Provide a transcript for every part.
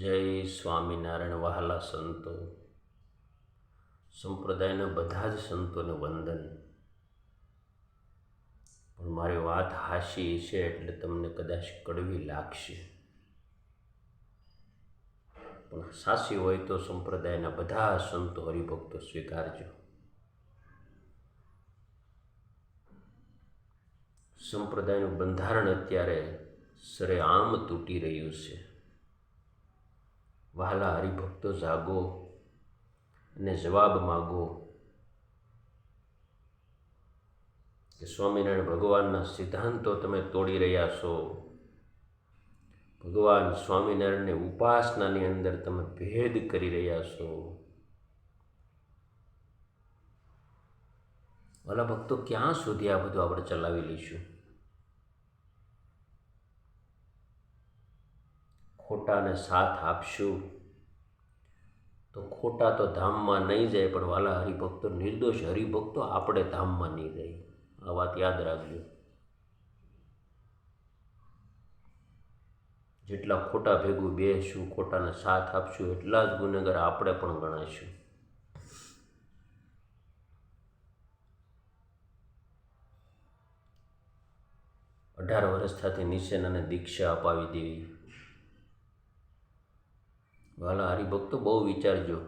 જય સ્વામિનારાયણ વહાલા સંતો. સંપ્રદાયના બધા જ સંતોને વંદન. પણ મારી વાત હાશી છે એટલે તમને કદાચ કડવી લાગશે. પણ સાચી હોય તો સંપ્રદાયના બધા સંતો હરિભક્તો સ્વીકારજો. સંપ્રદાયનું બંધારણ અત્યારે સરેઆમ તૂટી રહ્યું છે. વહાલા હરિભક્તો જાગો અને જવાબ માગો કે સ્વામિનારાયણ ભગવાનના સિદ્ધાંતો તમે તોડી રહ્યા છો. ભગવાન સ્વામિનારાયણની ઉપાસનાની અંદર તમે ભેદ કરી રહ્યા છો. વાલા ભક્તો ક્યાં સુધી આ બધું આપણે ચલાવી લઈશું? ખોટાને સાથ આપશું? તો ખોટા તો ધામમાં નહીં જાય, પણ વાલા હરિભક્તો, નિર્દોષ હરિભક્તો આપણે ધામમાં નહીં જઈએ આ વાત યાદ રાખજો. જેટલા ખોટા ભેગું બેસશું ખોટાને સાથ આપશું, એટલા જ ગુનેગાર આપણે પણ ગણાશું. અઢાર વર્ષ થતી નિશેનાને દીક્ષા અપાવી દેવી. વાલા હરિભક્તો બહુ વિચારજો.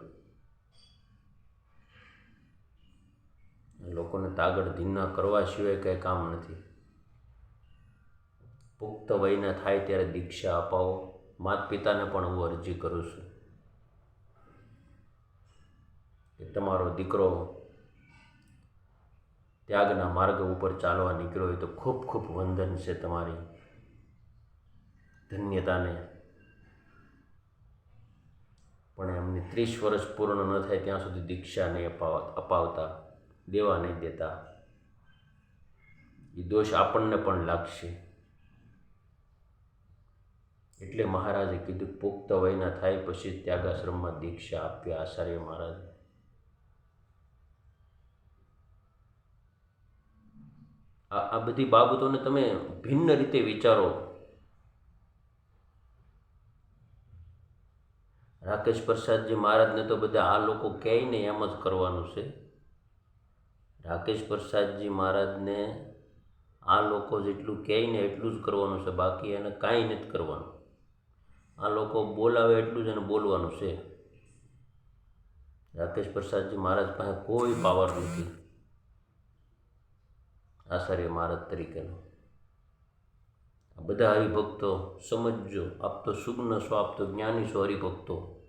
લોકોને તાગડ ધીના કરવા સિવાય કંઈ કામ નથી. પુખ્ત વયના થાય ત્યારે દીક્ષા અપાવો. માત પિતાને પણ હું અરજી કરું છું. કે તમારો દીકરો ત્યાગના માર્ગ ઉપર ચાલવા નીકળ્યો હોય તો ખૂબ ખૂબ વંદન છે તમારી. ધન્યતાને પણ એમને ત્રીસ વર્ષ પૂર્ણ ન થાય ત્યાં સુધી દીક્ષા નહીં અપાવ, અપાવતા, દેવા નહીં દેતા. એ દોષ આપણને પણ લાગશે. એટલે મહારાજે કીધું પુખ્ત વયના થાય પછી ત્યાગાશ્રમમાં દીક્ષા આપ્યા આચાર્ય મહારાજ. આ બધી બાબતોને તમે ભિન્ન રીતે વિચારો. રાકેશ પ્રસાદજી મહારાજને તો બધા આ લોકો કહે ને એમ જ કરવાનું છે. રાકેશ પ્રસાદજી મહારાજને આ લોકો જેટલું કહે ને એટલું જ કરવાનું છે, બાકી એને કાંઈ નથી કરવાનું. આ લોકો બોલાવે એટલું જ એને બોલવાનું છે. રાકેશ પ્રસાદજી મહારાજ પાસે કોઈ પાવર નથી. આચાર્ય મહારાજ તરીકેનો. બધા હરિભક્તો સમજજો, આપ તો સુગ્ન છો, આપ જ્ઞાની છો હરિભક્તો.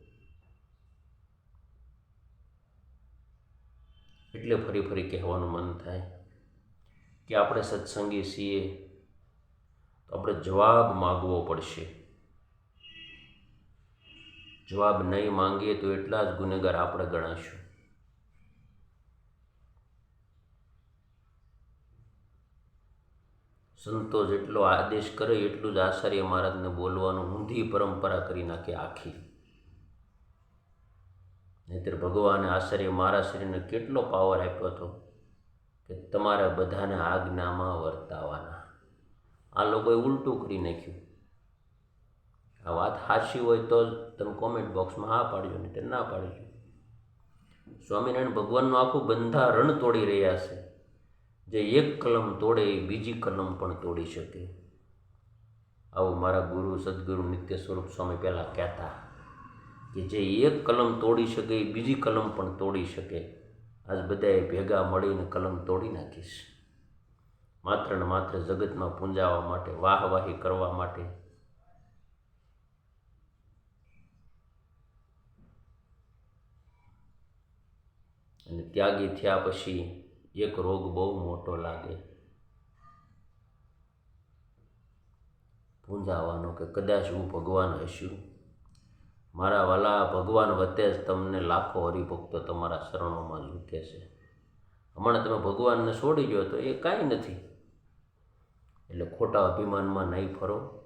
એટલે ફરી ફરી કહેવાનું મન થાય કે આપણે સત્સંગી છીએ તો આપણે જવાબ માગવો પડશે. જવાબ નહીં માંગીએ તો એટલા જ ગુનેગાર આપણે ગણાશું. સંતો જેટલો આદેશ કરે એટલું જ આચાર્ય મહારાજને બોલવાનું ઊંધી પરંપરા કરી નાખે આખી. નહીતર ભગવાને આચાર્ય મહારાજશ્રીને કેટલો પાવર આપ્યો હતો કે તમારે બધાને આજ્ઞામાં વર્તાવાના. આ લોકોએ ઉલટું કરી નાખ્યું. આ વાત સાચી હોય તો તમે કોમેન્ટ બોક્સમાં હા પાડજો નહીં ના પાડજો. સ્વામિનારાયણ ભગવાનનું આખું બંધારણ તોડી રહ્યા છે. જે એક કલમ તોડે એ બીજી કલમ પણ તોડી શકે. આવું મારા ગુરુ સદગુરુ નિત્ય સ્વરૂપ સ્વામી પહેલાં કહેતા કે જે એક કલમ તોડી શકે એ બીજી કલમ પણ તોડી શકે. આજ બધાએ ભેગા મળીને કલમ તોડી નાખીશ. માત્ર ને માત્ર જગતમાં પૂંજાવા માટે, વાહવાહી કરવા માટે. અને ત્યાગી થયા પછી એક રોગ બહુ મોટો લાગે. પૂંજાવાનો કે કદાચ હું ભગવાન હશું. મારા વાલા ભગવાન વતે જ તમને લાખો હરિભક્તો તમારા શરણોમાં ઝૂકે છે. હમણાં તમે ભગવાનને છોડી ગયો તો એ કાંઈ નથી. એટલે ખોટા અભિમાનમાં નહીં ફરો.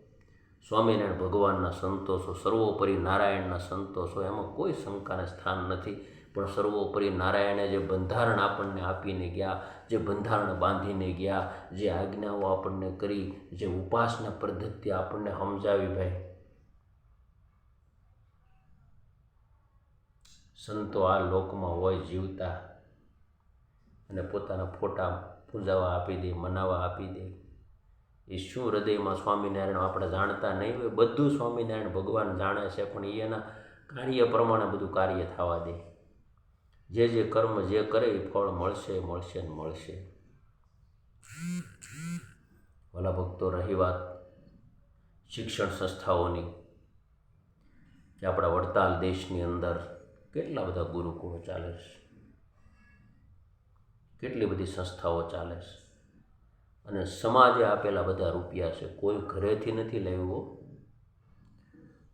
સ્વામિનારાયણ ભગવાનના સંતોષો, સર્વોપરી નારાયણના સંતોષો, એમાં કોઈ શંકાને સ્થાન નથી. પણ સર્વોપરી નારાયણે જે બંધારણ આપણને આપીને ગયા, જે બંધારણ બાંધીને ગયા, જે આજ્ઞાઓ આપણને કરી, જે ઉપાસના પદ્ધતિ આપણને સમજાવી ભાઈ. સંતો આ લોકમાં હોય, જીવતા અને પોતાના ફોટા પૂજાવા આપી દે મનાવા આપી દે. એ શું હૃદયમાં સ્વામિનારાયણ આપણે જાણતા નહીં હોય, બધું સ્વામિનારાયણ ભગવાન જાણે છે, પણ એના કાર્ય પ્રમાણે બધું કાર્ય થવા દે. જે જે કર્મ જે કરે એ ફળ મળશે મળશે ને મળશે. ભલા ભક્તો, રહી વાત શિક્ષણ સંસ્થાઓની કે આપણા વડતાલ દેશની અંદર કેટલા બધા ગુરુકુળો ચાલે છે? કેટલી બધી સંસ્થાઓ ચાલે છે? અને સમાજે આપેલા બધા રૂપિયા છે, કોઈ ઘરેથી નથી લેવું.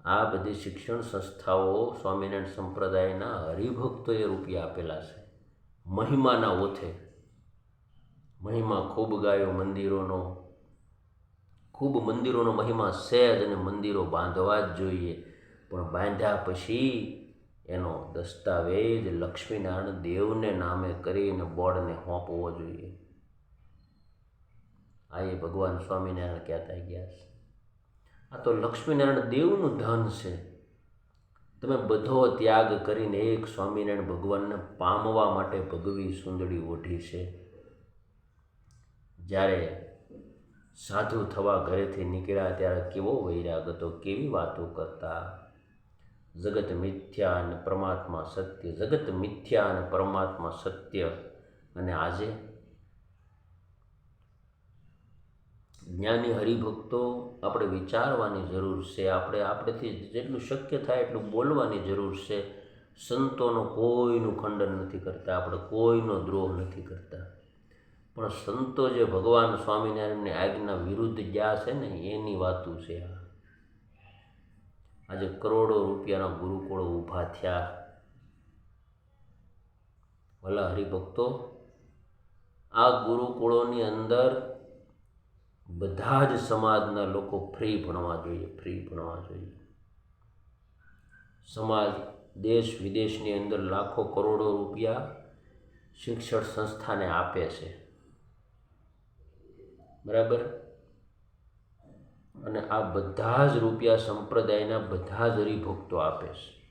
આ બધી શિક્ષણ સંસ્થાઓ સ્વામિનારાયણ સંપ્રદાયના હરિભક્તોએ રૂપિયા આપેલા છે. મહિમાના ઓથે. મહિમા ખૂબ ગાયો મંદિરોનો. ખૂબ મંદિરોનો મહિમા સહેજ અને મંદિરો બાંધવા જ જોઈએ. પણ બાંધ્યા પછી એનો દસ્તાવેજ લક્ષ્મીનારાયણ દેવને નામે કરીને બોર્ડને સોંપવો જોઈએ. આ એ ભગવાન સ્વામિનારાયણ કહેતા ગયા છે. આ તો લક્ષ્મીનારાયણ દેવનું ધન છે. તમે બધો ત્યાગ કરીને એક સ્વામિનારાયણ ભગવાનને પામવા માટે ભગવી સુંદરી ઓઢી છે. જ્યારે સાધુ થવા ઘરેથી નીકળ્યા ત્યારે કેવો વૈરાગ હતો, કેવી વાતો કરતા. જગત મિથ્યા અને પરમાત્મા સત્ય, જગત મિથ્યા અને પરમાત્મા સત્ય. અને આજે જ્ઞાની હરિભક્તો આપણે વિચારવાની જરૂર છે, આપણે આપણેથી જેટલું શક્ય થાય એટલું બોલવાની જરૂર છે. સંતોનો કોઈનું ખંડન નથી કરતા, આપણે કોઈનો દ્રોહ નથી કરતા. પણ સંતો જે ભગવાન સ્વામિનારાયણની આજ્ઞા વિરુદ્ધ ગયા છે ને, એની વાતું છે આ. આજે કરોડો રૂપિયાના ગુરુકુળો ઊભા થયા. ભલા હરિભક્તો, આ ગુરુકુળોની અંદર બધા જ સમાજના લોકો ફ્રી ભણવા જોઈએ, ફ્રી ભણવા જોઈએ. સમાજ દેશ વિદેશની અંદર લાખો કરોડો રૂપિયા શિક્ષણ સંસ્થાને આપે છે. બરાબર? અને આ બધા જ રૂપિયા સંપ્રદાયના બધા જ હરિભક્તો આપે છે.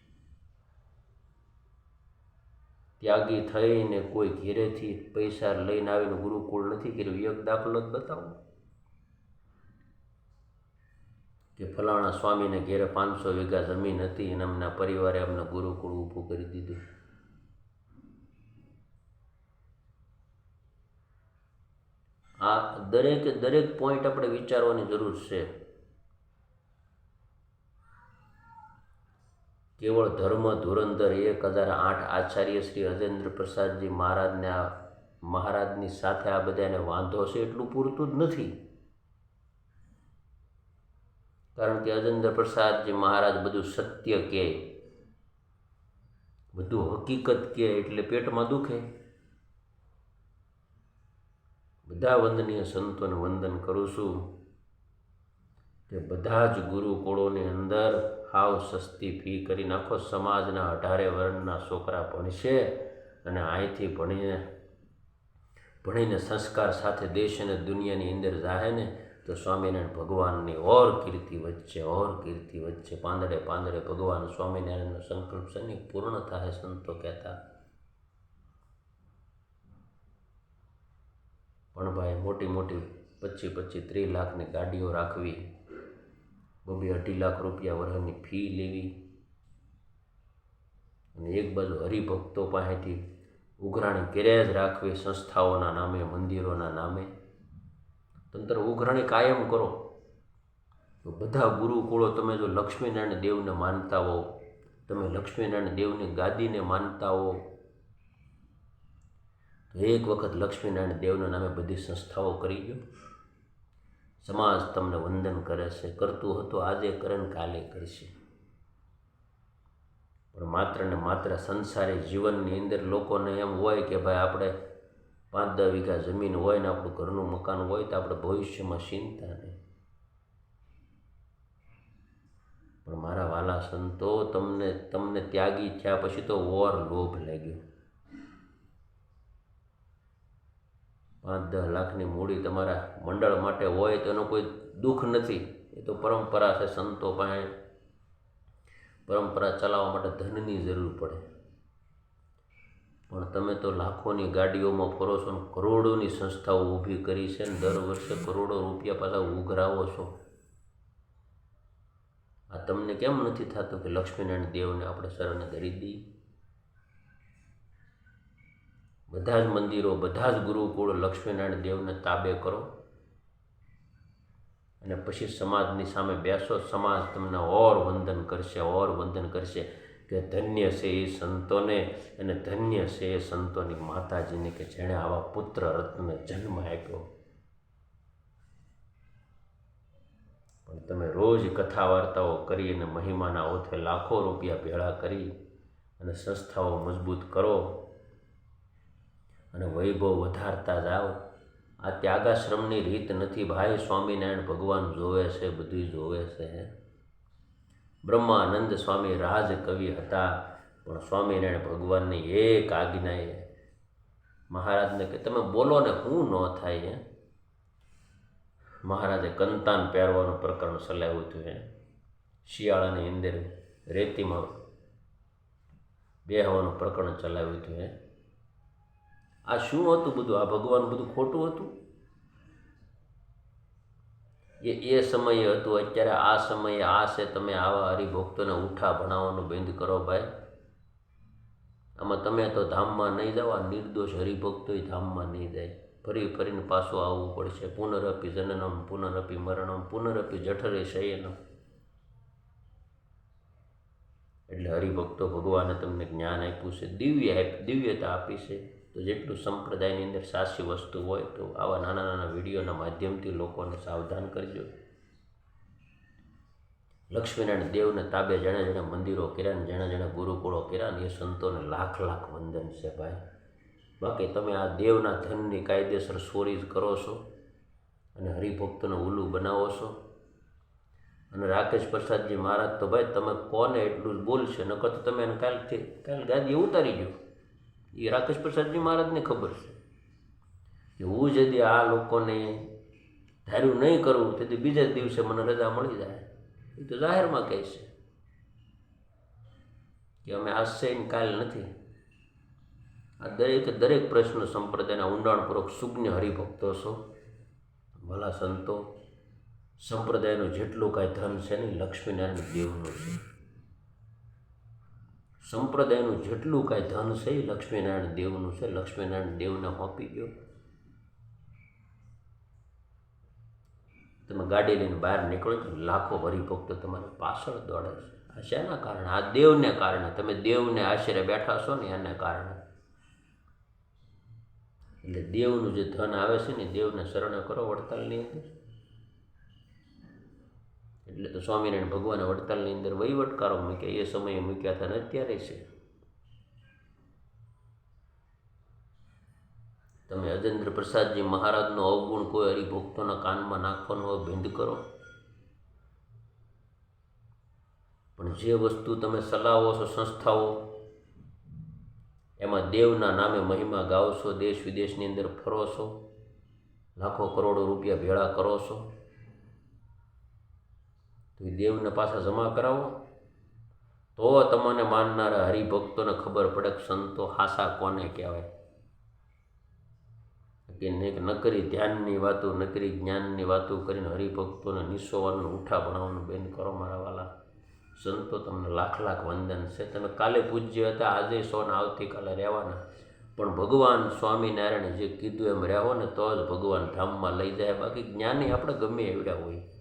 ત્યાગી થઈને કોઈ ઘેરેથી પૈસા લઈને આવીને ગુરુકુળ નથી કર્યું. એક દાખલો જ બતાવો. કે ફલાણા સ્વામીને ઘેરે પાંચસો વીઘા જમીન હતી અને એમના પરિવારે અમને ગુરુકુળ ઊભું કરી દીધું. આ દરેક દરેક પોઈન્ટ આપણે વિચારવાની જરૂર છે. કેવળ ધર્મ, ધુરંધર એક હજાર આઠ આચાર્ય શ્રી અજેન્દ્ર પ્રસાદજી મહારાજને મહારાજની સાથે આ બધાને વાંધો છે એટલું પૂરતું જ નથી. કારણ કે અજેન્દ્ર પ્રસાદજી મહારાજ બધું સત્ય કહે બધું હકીકત કહે એટલે પેટમાં દુખે. બધા વંદનીય સંતોને વંદન કરું છું કે બધા જ ગુરુકુળોની અંદર હાવ સસ્તી ફી કરી નાખો. સમાજના અઢારે વર્ણના છોકરા ભણશે અને અહીંથી ભણીને ભણીને સંસ્કાર સાથે દેશ અને દુનિયાની અંદર જાહે ને તો સ્વામિનારાયણ ભગવાનની ઓર કીર્તિ વચ્ચે, ઓર કીર્તિ વચ્ચે, પાંદડે પાંદડે ભગવાન સ્વામિનારાયણનો સંકલ્પ છે પૂર્ણ થાય સંતો કહેતા? પણ ભાઈ, મોટી મોટી પચીસ પચીસ ત્રીસ લાખની ગાડીઓ રાખવી, બબે અઢી લાખ રૂપિયા વર્ષની ફી લેવી અને એક બાજુ હરિભક્તો પાસેથી ઉઘરાણી કર્યા જ રાખવી સંસ્થાઓના નામે, મંદિરોના નામે. તંત્ર ઉઘરાણી કાયમ કરો. તો બધા ગુરુકુળો તમે જો લક્ષ્મીનારાયણ દેવને માનતા હો, તમે લક્ષ્મીનારાયણ દેવની ગાદીને માનતા હો, તો એક વખત લક્ષ્મીનારાયણ દેવના નામે બધી સંસ્થાઓ કરી ગયો સમાજ તમને વંદન કરે છે, કરતું હતું આજે કરે ને કાલે કરશે. પણ માત્ર ને માત્ર સંસારી જીવનની અંદર લોકોને એમ હોય કે ભાઈ આપણે પાંચ દસ વીઘા જમીન હોય ને આપણું ઘરનું મકાન હોય તો આપણે ભવિષ્યમાં ચિંતા નહીં. પણ મારા વાલા સંતો તમને તમને ત્યાગી થયા પછી તો વોર લોભ લાગ્યો. પાંચ દસ લાખની મૂડી તમારા મંડળ માટે હોય તો એનો કોઈ દુઃખ નથી. એ તો પરંપરા છે સંતો પાસે. પરંપરા ચલાવવા માટે ધનની જરૂર પડે. પણ તમે તો લાખોની ગાડીઓમાં ફરો છો કરોડોની સંસ્થાઓ ઊભી કરી છે ને દર વર્ષે કરોડો રૂપિયા પાછા ઉઘરાવો છો. આ તમને કેમ નથી થતું કે લક્ષ્મીનારાયણ દેવને આપણે શરણે ધરી દઈએ? બધા જ મંદિરો, બધા જ ગુરુકુળ લક્ષ્મીનારાયણ દેવને તાબે કરો. અને પછી સમાજની સામે બેસો, સમાજ તમને ઓર વંદન કરશે, ઓર વંદન કરશે. કે ધન્ય છે એ સંતોને અને ધન્ય છે એ સંતોની માતાજીને કે જેણે આવા પુત્ર રત્નને જન્મ આપ્યો. પણ તમે રોજ કથા વાર્તાઓ કરી અને મહિમાના ઓથે લાખો રૂપિયા ભેળા કરી અને સંસ્થાઓ મજબૂત કરો અને વૈભવ વધારતા જાઓ. આ ત્યાગાશ્રમની રીત નથી. ભાઈ સ્વામિનારાયણ ભગવાન જોવે છે, બધું જોવે છે. બ્રહ્માનંદ સ્વામી રાજ કવિ હતા. પણ સ્વામિનારાયણ ભગવાનની એક આજ્ઞાએ મહારાજને કે, તમે બોલો ને, હું ન થાય મહારાજે કંતાન પહેરવાનું પ્રકરણ ચલાવ્યું હતું હે શિયાળાની અંદર રેતીમાં બેહવાનું પ્રકરણ ચલાવ્યું હતું હે આ શું હતું બધું? આ ભગવાન બધું ખોટું હતું? એ એ સમયે હતું, અત્યારે આ સમયે આ છે, તમે આવા હરિભક્તોને ઉઠા ભણાવવાનું બંધ કરો ભાઈ. આમાં તમે તો ધામમાં નહીં આ નિર્દોષ હરિભક્તોય ધામમાં નહીં જાય. ફરી ફરીને પાછું આવવું પડશે પુનરપી જનનમ પુનરપી મરણમ પુનરપી જઠરે શયનમ. એટલે હરિભક્તો ભગવાને તમને જ્ઞાન આપ્યું છે, દિવ્ય દિવ્યતા આપી છે. તો જેટલું સંપ્રદાયની અંદર સાચી વસ્તુ હોય તો આવા નાના નાના વિડીયોના માધ્યમથી લોકોને સાવધાન કરજો. લક્ષ્મીનારાયણ દેવને તાબે જેણે જેણે મંદિરો કર્યા ને જેણે જેણે ગુરુકુળો કર્યા ને એ સંતોને લાખ લાખ વંદન છે ભાઈ. બાકી તમે આ દેવના ધનની કાયદેસર ચોરી કરો છો અને હરિભક્તોને ઉલ્લું બનાવો છો. અને રાકેશ પ્રસાદજી મહારાજ તો ભાઈ તમે કોને એટલું બોલશે? નકર તો તમે એને કાલથી કાલ ગાદી ઉતારી ગયો એ રાકેશ પ્રસાદજી મહારાજને ખબર છે. હું ଯଦି આ લોકોને ધાર્યું નહીં કરવું તેથી બીજા દિવસે મને રજા મળી જાય. એ તો જાહેરમાં કહે છે કે અમે આશ્ચર્ય કાલ નથી. આ દરેક દરેક પ્રશ્ન સંપ્રદાયના ઊંડાણપૂર્વક સુજ્ઞ હરિભક્તો છો. ભલા સંતો, સંપ્રદાયનું જેટલું કાંઈ ધન છે ને લક્ષ્મીનારાયણ દેવનું છે. સંપ્રદાયનું જેટલું કાંઈ ધન છે એ લક્ષ્મીનારાયણ દેવનું છે. લક્ષ્મીનારાયણ દેવને સોંપી ગયો. તમે ગાડી લઈને બહાર નીકળો તો લાખો હરિભક્તો તમારી પાછળ દોડે છે. આ શેના કારણે? આ દેવને કારણે. તમે દેવને આશરે બેઠા છો ને એને કારણે. એટલે દેવનું જે ધન આવે છે ને દેવને શરણે કરો વડતાલની અંદર. એટલે તો સ્વામિનારાયણ ભગવાને વડતાલની અંદર વહીવટકારો મૂક્યા. એ સમયે મૂક્યા હતા ને અત્યારે છે. તમે અજેન્દ્ર પ્રસાદજી મહારાજનો અવગુણ કોઈ હરિભક્તોના કાનમાં નાખવાનો હોય બંધ કરો. પણ જે વસ્તુ તમે ચલાવો છો, સંસ્થાઓ, એમાં દેવના નામે મહિમા છો દેશ વિદેશની અંદર ફરો છો, લાખો કરોડો રૂપિયા ભેળા કરો છો. તો એ દેવને પાછા જમા કરાવો. તો તમને માનનારા હરિભક્તોને ખબર પડે કે સંતો હાસા કોને કહેવાય. કે નકરી ધ્યાનની વાતો, નકરી જ્ઞાનની વાતો કરીને હરિભક્તોને નિસોવાનું ઉઠા ભણાવવાનું બેન કરો મારા વાલા. સંતો તમને લાખ લાખ વંદન છે. તમે કાલે પૂજ્ય હતા, આજે સોના આવતીકાલે રહેવાના. પણ ભગવાન સ્વામિનારાયણે જે કીધું એમ રહેવો ને, તો જ ભગવાન ધામમાં લઈ જાય. બાકી જ્ઞાની આપણે ગમે એવડ્યા હોય.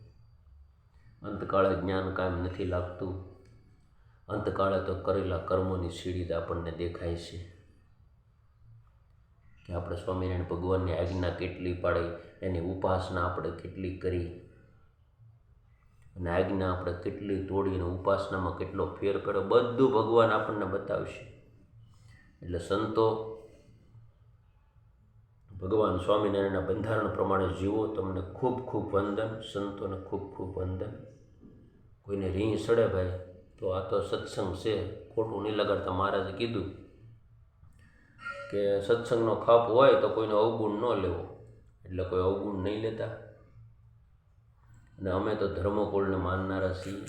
અંતકાળે જ્ઞાન કાયમ નથી લાગતું. અંતકાળે તો કરેલા કર્મોની સીડી જ આપણને દેખાય છે. કે આપણે સ્વામિનારાયણ ભગવાનની આજ્ઞા કેટલી પાડી, એની ઉપાસના આપણે કેટલી કરી. અને આજ્ઞા આપણે કેટલી તોડીને ઉપાસનામાં કેટલો ફેર કર્યો બધું ભગવાન આપણને બતાવશે. એટલે સંતો, ભગવાન સ્વામિનારાયણના બંધારણ પ્રમાણે જીવો, તમને ખૂબ ખૂબ વંદન, સંતોને ખૂબ ખૂબ વંદન. કોઈને રીંગ સડે ભાઈ, તો આ તો સત્સંગ છે, ખોટું નહીં લગાડતા મહારાજે કીધું કે સત્સંગનો ખપ હોય તો કોઈનો અવગુણ ન લેવો, એટલે કોઈ અવગુણ નહીં લેતા. અને અમે તો ધર્મકુળને માનનારા છીએ,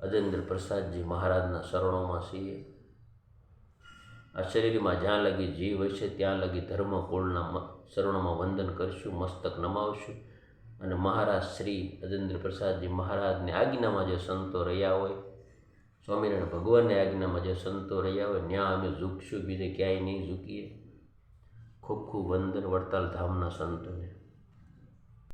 અજેન્દ્ર પ્રસાદજી મહારાજના શરણોમાં છીએ. આ શરીરમાં જ્યાં લગી જીવ હશે, ત્યાં લગી ધર્મકુળના શરણોમાં વંદન કરશું, મસ્તક નમાવશું. અને મહારાજ શ્રી અજેન્દ્ર પ્રસાદજી મહારાજની આજ્ઞામાં જે સંતો રહ્યા હોય, સ્વામિનારાયણ ભગવાનની આજ્ઞામાં જે સંતો રહ્યા હોય ત્યાં અમે ઝૂકશું, બીજે ક્યાંય નહીં ઝૂકીએ. ખૂબ ખૂબ વંદન વડતાલ ધામના સંતોને.